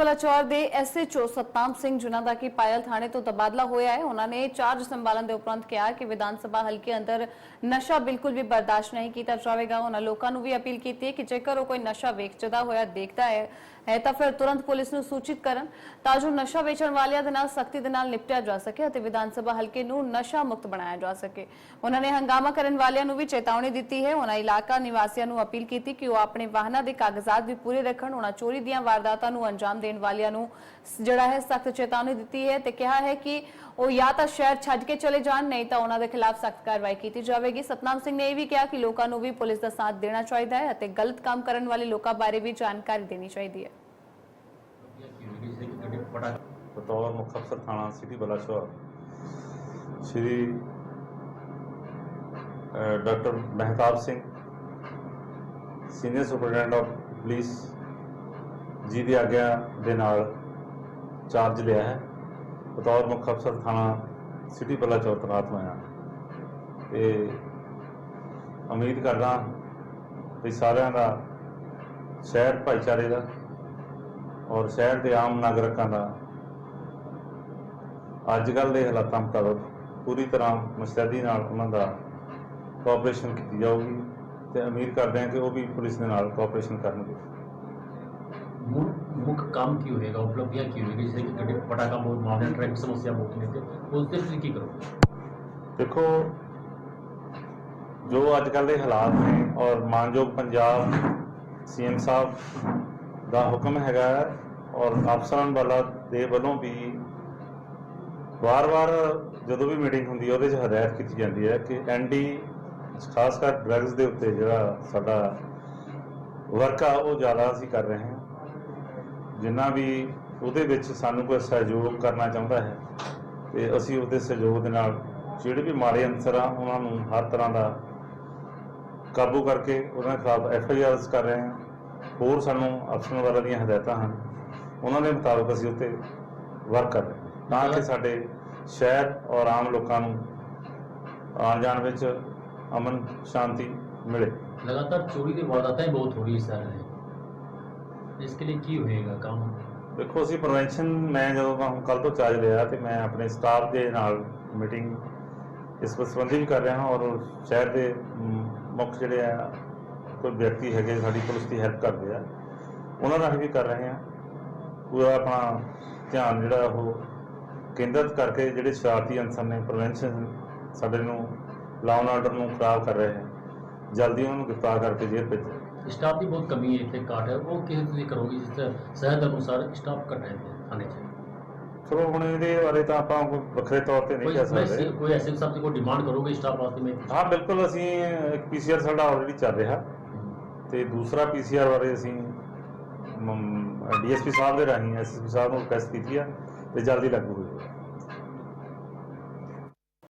ਬਲਾਚੌਰ ਦੇ ਐਸਐਚਓ ਸਤਨਾਮ ਸਿੰਘ ਜਿਨ੍ਹਾਂ ਦਾ ਕਿ ਪਾਇਲ ਥਾਣੇ ਤੋਂ ਤਬਾਦਲਾ ਹੋਇਆ ਹੈ ਉਹਨਾਂ ਨੇ ਚਾਰਜ ਸੰਭਾਲਣ ਦੇ ਉਪਰੰਤ ਕਿਹਾ ਕਿ ਵਿਧਾਨ ਸਭਾ ਹਲਕੇ ਅੰਦਰ ਨਸ਼ਾ ਬਿਲਕੁਲ ਵੀ ਬਰਦਾਸ਼ਤ ਨਹੀਂ ਕੀਤਾ ਜਾਵੇਗਾ ਉਹਨਾਂ ਲੋਕਾਂ ਨੂੰ ਵੀ ਅਪੀਲ ਕੀਤੀ ਹੈ ਕਿ ਜੇਕਰ ਉਹ ਕੋਈ ਨਸ਼ਾ ਵੇਚਦਾ ਹੋਇਆ ਦੇਖਦਾ ਹੈ ਹੈ ਤਾਂ ਫਿਰ ਤੁਰੰਤ ਪੁਲਿਸ ਨੂੰ ਸੂਚਿਤ ਕਰਨ ਤਾਂ ਜੋ ਨਸ਼ਾ ਵੇਚਣ ਵਾਲਿਆਂ ਦੇ ਨਾਲ ਸਖਤੀ ਦੇ ਨਾਲ ਨਿਪਟਿਆ ਜਾ ਸਕੇ ਅਤੇ ਵਿਧਾਨ ਸਭਾ ਹਲਕੇ ਨੂੰ ਨਸ਼ਾ ਮੁਕਤ ਬਣਾਇਆ ਜਾ ਸਕੇ ਉਹਨਾਂ ਨੇ ਹੰਗਾਮਾ ਕਰਨ ਵਾਲਿਆਂ ਨੂੰ ਵੀ ਚੇਤਾਵਨੀ ਦਿੱਤੀ ਹੈ ਉਹਨਾਂ ਇਲਾਕਾ ਨਿਵਾਸੀਆਂ ਨੂੰ ਅਪੀਲ ਕੀਤੀ ਕਿ ਉਹ ਆਪਣੇ ਵਾਹਨਾਂ ਦੇ ਕਾਗਜ਼ਾਤ ਵੀ ਪੂਰੇ ਰੱਖਣ ਉਹਨਾਂ ਚੋਰੀ ਦੀਆਂ ਵਾਰਦਾਤਾਂ ਨੂੰ ਅੰਜਾਮ ਦੇਣ ਵਾਲਿਆਂ ਨੂੰ ਸ- ਜਿਹੜਾ ਹੈ ਸਖਤ ਚੇਤਾਵਨੀ ਦਿੱਤੀ ਹੈ ਤੇ ਕਿਹਾ ਹੈ ਕਿ ਉਹ ਜਾਂ ਤਾਂ ਸ਼ਹਿਰ ਛੱਡ ਕੇ ਚਲੇ ਜਾਣ ਨਹੀਂ ਤਾਂ ਉਹਨਾਂ ਦੇ ਖਿਲਾਫ ਸਖਤ ਕਾਰਵਾਈ ਕੀਤੀ ਜਾਵੇਗੀ। ਸਤਨਾਮ ਸਿੰਘ ਨੇ ਇਹ ਵੀ ਕਿਹਾ ਕਿ ਲੋਕਾਂ ਨੂੰ ਵੀ ਪੁਲਿਸ ਦਾ ਸਾਥ ਦੇਣਾ ਚਾਹੀਦਾ ਹੈ ਅਤੇ ਗਲਤ ਕੰਮ ਕਰਨ ਵਾਲੇ ਲੋਕਾਂ ਬਾਰੇ ਵੀ ਜਾਣਕਾਰੀ ਦੇਣੀ ਚਾਹੀਦੀ ਹੈ। ਬਤੌਰ ਮੁੱਖ ਅਫਸਰ ਥਾਣਾ city Balachaur Shri a, doctor Mehtab Singh senior superintendent of police ji ਦੀ ਆਗਿਆ ਦੇ ਨਾਲ ਚਾਰਜ ਲਿਆ ਹੈ। ਬਤੌਰ ਮੁੱਖ ਅਫਸਰ ਥਾਣਾ ਸਿਟੀ ਬਲਾਚੌਰ ਤੈਨਾਤ ਹੋਇਆ ਤੇ ਉਮੀਦ ਕਰਦਾ ਵੀ ਸਾਰਿਆਂ ਦਾ ਸ਼ਹਿਰ, ਭਾਈਚਾਰੇ ਦਾ ਔਰ ਸ਼ਹਿਰ ਦੇ ਆਮ ਨਾਗਰਿਕਾਂ ਦਾ ਅੱਜ ਕੱਲ੍ਹ ਦੇ ਹਾਲਾਤਾਂ ਮੁਤਾਬਕ ਪੂਰੀ ਤਰ੍ਹਾਂ ਮੁਸਤੈਦੀ ਨਾਲ ਉਹਨਾਂ ਦਾ ਕੋਆਪਰੇਸ਼ਨ ਕੀਤੀ ਜਾਊਗੀ ਤੇ ਉਮੀਦ ਕਰਦੇ ਹਾਂ ਕਿ ਉਹ ਵੀ ਪੁਲਿਸ ਦੇ ਨਾਲ ਕੋਆਪਰੇਸ਼ਨ ਕਰਨਗੇ। ਕੰਮ ਕੀ ਹੋਏਗਾ, ਉਪਲਬਧੀਆਂ ਕੀ ਹੋਏਗੀ ਜਿਵੇਂ ਕਿ ਗੱਡੇ ਪਟਾਕਾ ਬਹੁਤ ਮਾਮਲੇ ਟ੍ਰੈਫਿਕ ਸਮੱਸਿਆ ਬਹੁਤ ਨੇ ਤੇ ਉਸ ਤੇ ਤੁਸੀਂ ਕੀ ਕਰੋਗੇ? ਦੇਖੋ, ਜੋ ਅੱਜ ਕੱਲ ਦੇ ਹਾਲਾਤ ਨੇ ਔਰ ਮਾਨਯੋਗ ਪੰਜਾਬ ਸੀਐਮ ਸਾਹਿਬ ਦਾ ਹੁਕਮ ਹੈਗਾ ਔਰ ਅਫਸਰਾਂ ਵਾਲਾ ਦੇ ਵੱਲੋਂ ਵੀ ਵਾਰ-ਵਾਰ ਜਦੋਂ ਵੀ ਮੀਟਿੰਗ ਹੁੰਦੀ ਹੈ, ਉਹਦੇ 'ਚ ਹਦਾਇਤ ਕੀਤੀ ਜਾਂਦੀ ਹੈ ਕਿ ਐਨਡੀ ਖਾਸ ਕਰ ਡਰੱਗਸ ਦੇ ਉੱਤੇ ਜਿਹੜਾ ਸਾਡਾ ਵਰਕ ਆ ਉਹ ਜ਼ਿਆਦਾ ਅਸੀਂ ਕਰ ਰਹੇ ਹਾਂ। ਜਿੰਨਾ ਵੀ ਉਹਦੇ ਵਿੱਚ ਸਾਨੂੰ ਕੋਈ ਸਹਿਯੋਗ ਕਰਨਾ ਚਾਹੁੰਦਾ ਹੈ, ਤੇ ਅਸੀਂ ਉਹਦੇ ਸਹਿਯੋਗ ਦੇ ਨਾਲ ਜਿਹੜੇ ਵੀ ਮਾੜੇ ਅੰਸਰ ਆ, ਉਹਨਾਂ ਨੂੰ ਹਰ ਤਰ੍ਹਾਂ ਦਾ ਕਾਬੂ ਕਰਕੇ ਉਹਨਾਂ ਦੇ ਖਿਲਾਫ ਐਫ ਆਈ ਆਰਸ ਕਰ ਰਹੇ ਹਾਂ। ਹੋਰ ਸਾਨੂੰ ਅਫਸਰਾਂ ਵਾਲਿਆਂ ਦੀਆਂ ਹਦਾਇਤਾਂ ਹਨ, ਉਹਨਾਂ ਦੇ ਮੁਤਾਬਕ ਅਸੀਂ ਉੱਤੇ ਵਰਕ ਕਰ ਰਹੇ ਹਾਂ। ਤਾਂ ਕਿ ਸਾਡੇ ਸ਼ਹਿਰ ਔਰ ਆਮ ਲੋਕਾਂ ਨੂੰ ਆਉਣ ਜਾਣ ਵਿੱਚ ਅਮਨ ਸ਼ਾਂਤੀ ਮਿਲੇ। ਲਗਾਤਾਰ ਚੋਰੀ ਦੇ ਵਾਰਦਾਤਾਂ ਹੀ ਬਹੁਤ ਹੋ ਰਹੀ ਸਰ इसके लिए की होएगा काम ਦੇਖੋ ਅਸੀਂ ਪ੍ਰੀਵੈਂਸ਼ਨ ਮੈਂ ਜਦੋਂ ਦਾ ਹੁਣ ਕੱਲ ਤੋਂ ਚਾਰਜ ਲਿਆ ਤੇ ਮੈਂ ਆਪਣੇ ਸਟਾਫ ਦੇ ਨਾਲ ਮੀਟਿੰਗ ਇਸ ਸੰਬੰਧੀ ਵੀ ਕਰ ਰਿਹਾ ਹਾਂ ਔਰ ਸ਼ਹਿਰ ਦੇ ਮ, ਮੁੱਖ ਜਿਹੜੇ ਆ ਕੋਈ ਵਿਅਕਤੀ ਹੈਗੇ ਸਾਡੀ ਪੁਲਿਸ ਦੀ ਹੈਲਪ ਕਰਦੇ ਆ ਉਹਨਾਂ ਨਾਲ ਵੀ ਕਰ ਰਹੇ ਹਾਂ ਪੂਰਾ ਆਪਣਾ ਧਿਆਨ ਜਿਹੜਾ ਉਹ ਕੇਂਦਰਿਤ ਕਰਕੇ ਜਿਹੜੇ ਸ਼ਰਾਰਤੀ ਅਨਸਰ ਨੇ ਪ੍ਰੀਵੈਂਸ਼ਨ ਸਾਡੇ ਨੂੰ ਲਾਅ ਐਂਡ ਆਰਡਰ ਨੂੰ ਖਰਾਬ ਕਰ ਰਹੇ ਹਨ ਜਲਦੀ ਉਹਨਾਂ ਨੂੰ ਗ੍ਰਿਫਤਾਰ ਕਰਕੇ ਜੇਲ੍ਹ ਭੇਜੋ ਸਟਾਫ ਦੀ ਬਹੁਤ ਕਮੀ ਹੈ ਇੱਥੇ ਘਾਟ ਹੈ ਉਹ ਕਿਹੋ ਤੁਸੀਂ ਕਰੋਗੇ ਜਿਸ ਤਰ੍ਹਾਂ ਸਹਿਦ ਅਨੁਸਾਰ ਸਟਾਫ ਘਟ ਹੈ ਇੱਥੇ ਥਾਣੇ ਹੁਣ ਇਹਦੇ ਬਾਰੇ ਤਾਂ ਆਪਾਂ ਕੋਈ ਵੱਖਰੇ ਤੌਰ ਤੇ ਨਹੀਂ ਕਹਿ ਸਕਦੇ। ਐਸੀ- ਕੋਈ ਐਸਐਮ ਸਾਹਿਬ ਜੀ ਕੋਲ ਡਿਮਾਂਡ ਕਰੋਗੇ ਸਟਾਫ ਵਾਸਤੇ ਮੈਂ ਹਾਂ ਬਿਲਕੁਲ ਅਸੀਂ ਇੱਕ ਪੀਸੀਆਰ ਸਾਡਾ ਆਲਰੇਡੀ ਚੱਲ ਰਿਹਾ। ਤੇ ਦੂਸਰਾ ਪੀਸੀਆਰ ਬਾਰੇ ਅਸੀਂ ਡੀਐਸਪੀ ਸਾਹਿਬ ਦੇ ਰਾਹੀਂ ਐਸਐਸਪੀ ਸਾਹਿਬ ਨੂੰ ਰਿਕਵੈਸਟ ਕੀਤੀ ਆ ਤੇ ਜਲਦੀ ਲਾਗੂ ਹੋਏਗਾ